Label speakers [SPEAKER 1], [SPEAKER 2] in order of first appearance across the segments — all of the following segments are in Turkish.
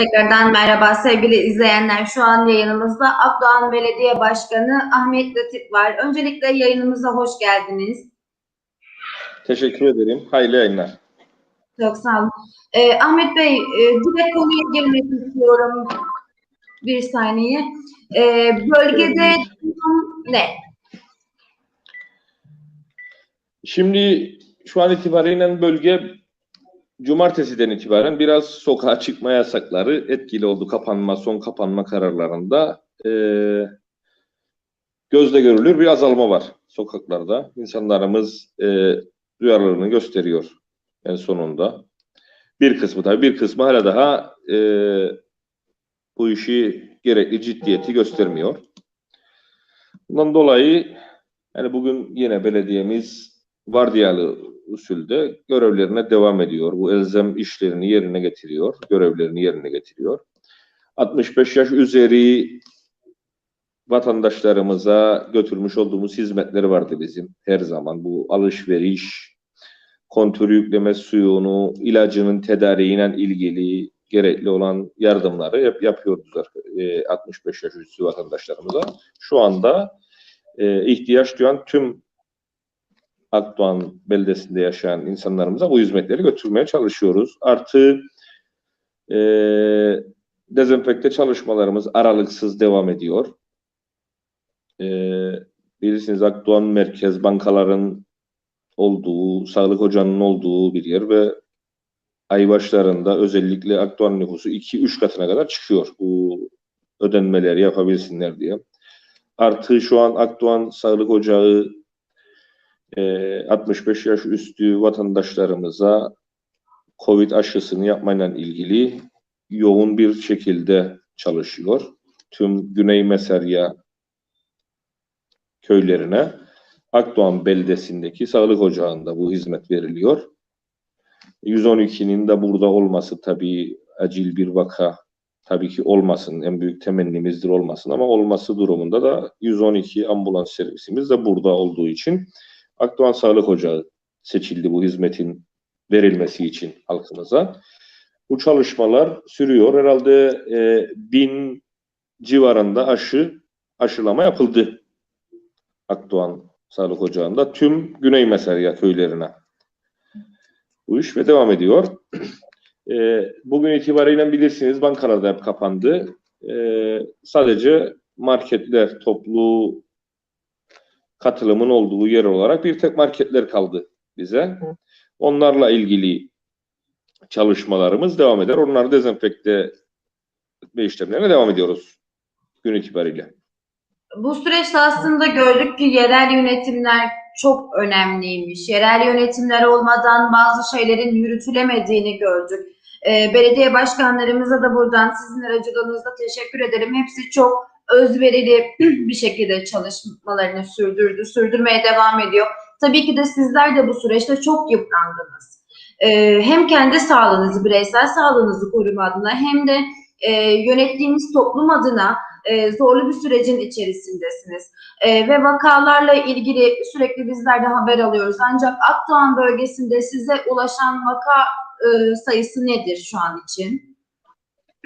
[SPEAKER 1] Tekrardan merhaba sevgili izleyenler. Şu an yayınımızda Akdoğan Belediye Başkanı Ahmet Latif var. Öncelikle yayınımıza hoş geldiniz.
[SPEAKER 2] Teşekkür ederim. Hayırlı yayınlar.
[SPEAKER 1] Çok sağ olun. Ee, Ahmet Bey, e, direkt konuya girmek istiyorum. Bir saniye. Ee, bölgede ne?
[SPEAKER 2] Şimdi şu an itibariyle bölge cumartesiden itibaren biraz sokağa çıkma yasakları etkili oldu. Kapanma, son kapanma kararlarında eee gözle görülür bir azalma var sokaklarda. İnsanlarımız eee duyarlılığını gösteriyor en sonunda. Bir kısmı tabii bir kısmı hala daha eee, bu işi gerekli ciddiyeti göstermiyor. Bundan dolayı yani bugün yine belediyemiz vardiyalı usulde görevlerine devam ediyor. Bu elzem işlerini yerine getiriyor, görevlerini yerine getiriyor. 65 yaş üzeri vatandaşlarımıza götürmüş olduğumuz hizmetleri vardı bizim her zaman. Bu alışveriş, kontör yükleme suyunu, ilacının tedariğiyle ilgili gerekli olan yardımları yap, yapıyoruz arka- e, 65 yaş üstü vatandaşlarımıza. Şu anda e, ihtiyaç duyan tüm Akdoğan beldesinde yaşayan insanlarımıza bu hizmetleri götürmeye çalışıyoruz. Artı e, dezenfekte çalışmalarımız aralıksız devam ediyor. E, bilirsiniz Akdoğan merkez bankaların olduğu, sağlık ocağının olduğu bir yer ve ay başlarında özellikle Akdoğan nüfusu 2-3 katına kadar çıkıyor bu ödenmeleri yapabilsinler diye. Artı şu an Akdoğan Sağlık Ocağı e, 65 yaş üstü vatandaşlarımıza COVID aşısını yapmayla ilgili yoğun bir şekilde çalışıyor. Tüm Güney Mesarya köylerine Akdoğan beldesindeki sağlık ocağında bu hizmet veriliyor. 112'nin de burada olması tabii acil bir vaka tabii ki olmasın. En büyük temennimizdir olmasın ama olması durumunda da 112 ambulans servisimiz de burada olduğu için Akdoğan Sağlık Ocağı seçildi bu hizmetin verilmesi için halkımıza. Bu çalışmalar sürüyor. Herhalde e, bin civarında aşı aşılama yapıldı. Akdoğan Sağlık Ocağı'nda tüm Güney Mesarya köylerine. Bu iş ve devam ediyor. E, bugün itibariyle bilirsiniz bankalar da hep kapandı. E, sadece marketler, toplu katılımın olduğu yer olarak bir tek marketler kaldı bize. Onlarla ilgili çalışmalarımız devam eder. Onları dezenfekte etme işlemlerine devam ediyoruz gün itibariyle.
[SPEAKER 1] Bu süreçte aslında gördük ki yerel yönetimler çok önemliymiş. Yerel yönetimler olmadan bazı şeylerin yürütülemediğini gördük. Ee, belediye başkanlarımıza da buradan sizin aracılığınızda teşekkür ederim. Hepsi çok özverili bir şekilde çalışmalarını sürdürdü, sürdürmeye devam ediyor. Tabii ki de sizler de bu süreçte çok yıprandınız. Ee, hem kendi sağlığınızı, bireysel sağlığınızı koruma adına hem de e, yönettiğiniz toplum adına e, zorlu bir sürecin içerisindesiniz. E, ve vakalarla ilgili sürekli bizler de haber alıyoruz. Ancak Akdoğan bölgesinde size ulaşan vaka sayısı nedir şu an için?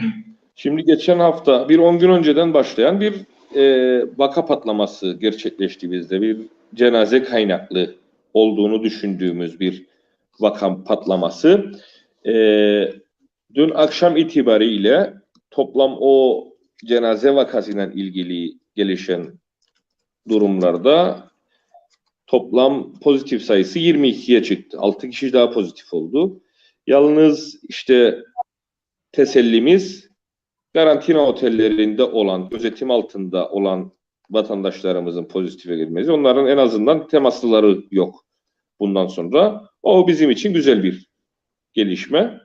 [SPEAKER 2] Şimdi geçen hafta bir 10 gün önceden başlayan bir e, vaka patlaması gerçekleşti bizde. Bir cenaze kaynaklı olduğunu düşündüğümüz bir vaka patlaması. E, dün akşam itibariyle toplam o cenaze vakasıyla ilgili gelişen durumlarda toplam pozitif sayısı 22'ye çıktı. 6 kişi daha pozitif oldu. Yalnız işte tesellimiz karantina otellerinde olan, gözetim altında olan vatandaşlarımızın pozitife girmesi. Onların en azından temaslıları yok bundan sonra. O bizim için güzel bir gelişme.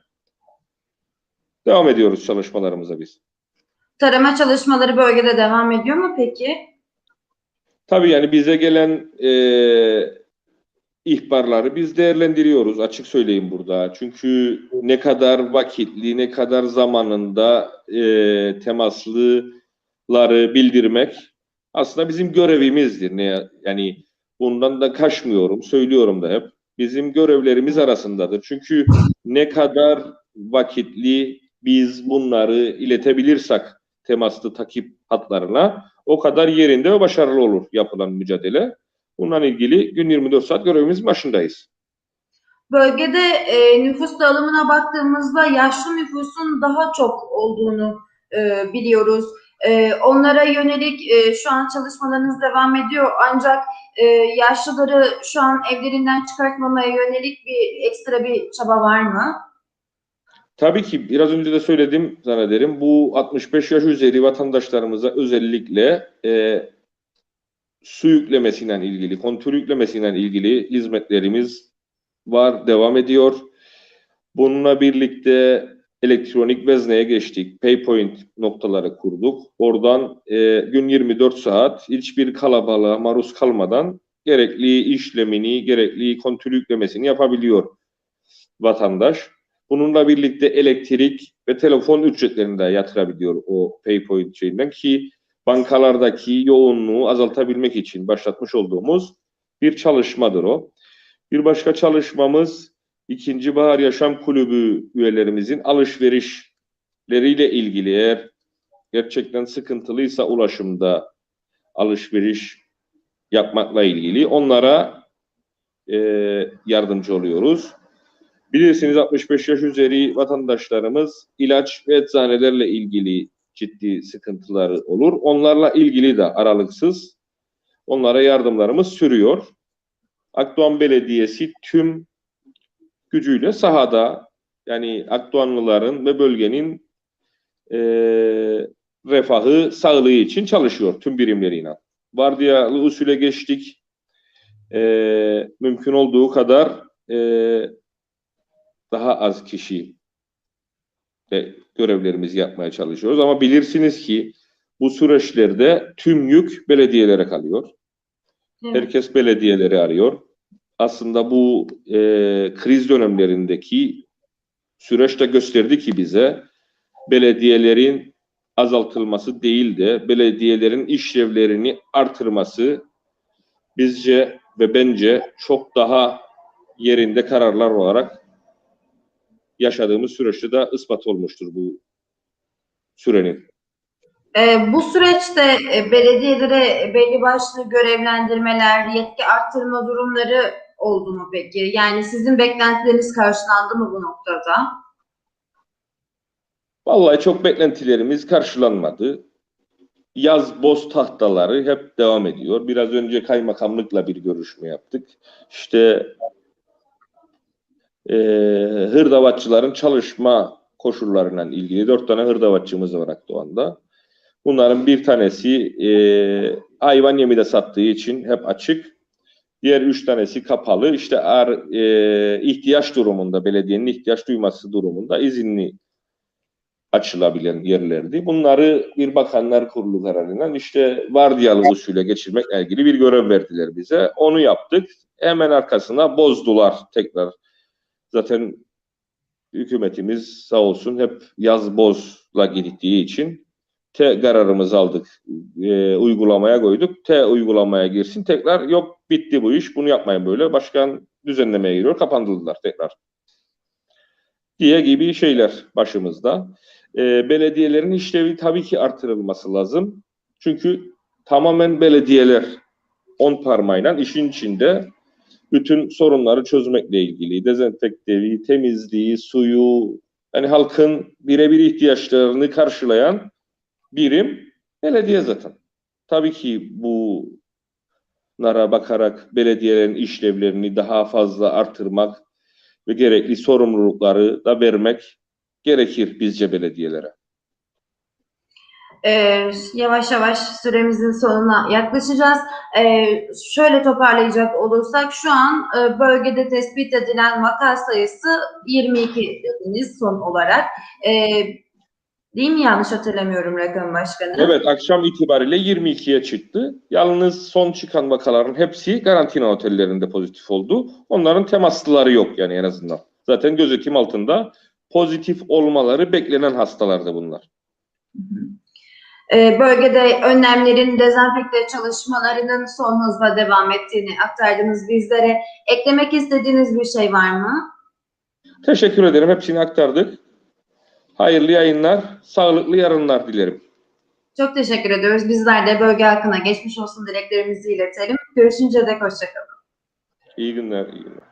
[SPEAKER 2] Devam ediyoruz çalışmalarımıza biz.
[SPEAKER 1] Tarama çalışmaları bölgede devam ediyor mu peki?
[SPEAKER 2] Tabii yani bize gelen e, ihbarları biz değerlendiriyoruz. Açık söyleyeyim burada. Çünkü ne kadar vakitli, ne kadar zamanında e, temaslıları bildirmek aslında bizim görevimizdir. Ne yani bundan da kaçmıyorum, söylüyorum da hep. Bizim görevlerimiz arasındadır. Çünkü ne kadar vakitli biz bunları iletebilirsek temaslı takip hatlarına o kadar yerinde ve başarılı olur yapılan mücadele. Bununla ilgili gün 24 saat görevimizin başındayız.
[SPEAKER 1] Bölgede e, nüfus dağılımına baktığımızda yaşlı nüfusun daha çok olduğunu e, biliyoruz. E, onlara yönelik e, şu an çalışmalarınız devam ediyor ancak e, yaşlıları şu an evlerinden çıkartmamaya yönelik bir ekstra bir çaba var mı?
[SPEAKER 2] Tabii ki biraz önce de söyledim zannederim. Bu 65 yaş üzeri vatandaşlarımıza özellikle e, su yüklemesiyle ilgili, kontür yüklemesiyle ilgili hizmetlerimiz var, devam ediyor. Bununla birlikte elektronik vezneye geçtik. Paypoint noktaları kurduk. Oradan e, gün 24 saat hiçbir kalabalığa maruz kalmadan gerekli işlemini, gerekli kontür yüklemesini yapabiliyor vatandaş. Bununla birlikte elektrik ve telefon ücretlerini de yatırabiliyor o Paypoint şeyinden ki bankalardaki yoğunluğu azaltabilmek için başlatmış olduğumuz bir çalışmadır o. Bir başka çalışmamız ikinci Bahar Yaşam Kulübü üyelerimizin alışverişleriyle ilgili eğer gerçekten sıkıntılıysa ulaşımda alışveriş yapmakla ilgili onlara e, yardımcı oluyoruz. Bilirsiniz 65 yaş üzeri vatandaşlarımız ilaç ve eczanelerle ilgili ciddi sıkıntıları olur. Onlarla ilgili de aralıksız onlara yardımlarımız sürüyor. Akdoğan Belediyesi tüm gücüyle sahada yani Akdoğanlıların ve bölgenin eee, refahı, sağlığı için çalışıyor tüm birimleriyle. Vardiyalı usule geçtik. Eee, mümkün olduğu kadar eee daha az kişi de görevlerimizi yapmaya çalışıyoruz. Ama bilirsiniz ki bu süreçlerde tüm yük belediyelere kalıyor.
[SPEAKER 1] Evet.
[SPEAKER 2] Herkes belediyeleri arıyor. Aslında bu e, kriz dönemlerindeki süreç de gösterdi ki bize belediyelerin azaltılması değil de belediyelerin işlevlerini artırması bizce ve bence çok daha yerinde kararlar olarak yaşadığımız süreçte de ispat olmuştur bu sürenin.
[SPEAKER 1] E, bu süreçte e, belediyelere belli başlı görevlendirmeler, yetki arttırma durumları oldu mu peki? Yani sizin beklentileriniz karşılandı mı bu noktada?
[SPEAKER 2] Vallahi çok beklentilerimiz karşılanmadı. Yaz boz tahtaları hep devam ediyor. Biraz önce kaymakamlıkla bir görüşme yaptık. İşte eee hırdavatçıların çalışma koşullarıyla ilgili dört tane hırdavatçımız var Akdoğan'da. Bunların bir tanesi eee, hayvan yemi de sattığı için hep açık. Diğer üç tanesi kapalı. İşte eğer eee, ihtiyaç durumunda, belediyenin ihtiyaç duyması durumunda izinli açılabilen yerlerdi. Bunları bir bakanlar kurulu kararıyla işte vardiyalı usule geçirmekle ilgili bir görev verdiler bize. Onu yaptık. Hemen arkasına bozdular tekrar. Zaten hükümetimiz sağ olsun hep yaz bozla gittiği için T kararımızı aldık. e, uygulamaya koyduk. T uygulamaya girsin. Tekrar yok bitti bu iş. Bunu yapmayın böyle. Başkan düzenlemeye giriyor. Kapandırdılar tekrar. Diye gibi şeyler başımızda. E, belediyelerin işlevi tabii ki artırılması lazım. Çünkü tamamen belediyeler on parmağıyla işin içinde bütün sorunları çözmekle ilgili dezenfekteyi, temizliği, suyu, yani halkın birebir ihtiyaçlarını karşılayan birim belediye zaten. Tabii ki bunlara bakarak belediyelerin işlevlerini daha fazla artırmak ve gerekli sorumlulukları da vermek gerekir bizce belediyelere.
[SPEAKER 1] E, yavaş yavaş süremizin sonuna yaklaşacağız. E, şöyle toparlayacak olursak şu an e, bölgede tespit edilen vaka sayısı 22 dediniz son olarak. E, değil mi? Yanlış hatırlamıyorum rakam başkanı.
[SPEAKER 2] Evet akşam itibariyle 22'ye çıktı. Yalnız son çıkan vakaların hepsi karantina otellerinde pozitif oldu. Onların temaslıları yok yani en azından. Zaten gözetim altında pozitif olmaları beklenen hastalardı bunlar.
[SPEAKER 1] E, bölgede önlemlerin dezenfekte çalışmalarının son hızla devam ettiğini aktardınız bizlere. Eklemek istediğiniz bir şey var mı?
[SPEAKER 2] Teşekkür ederim. Hepsini aktardık. Hayırlı yayınlar, sağlıklı yarınlar dilerim.
[SPEAKER 1] Çok teşekkür ediyoruz. Bizler de bölge halkına geçmiş olsun dileklerimizi iletelim. Görüşünce dek hoşçakalın.
[SPEAKER 2] İyi günler, iyi günler.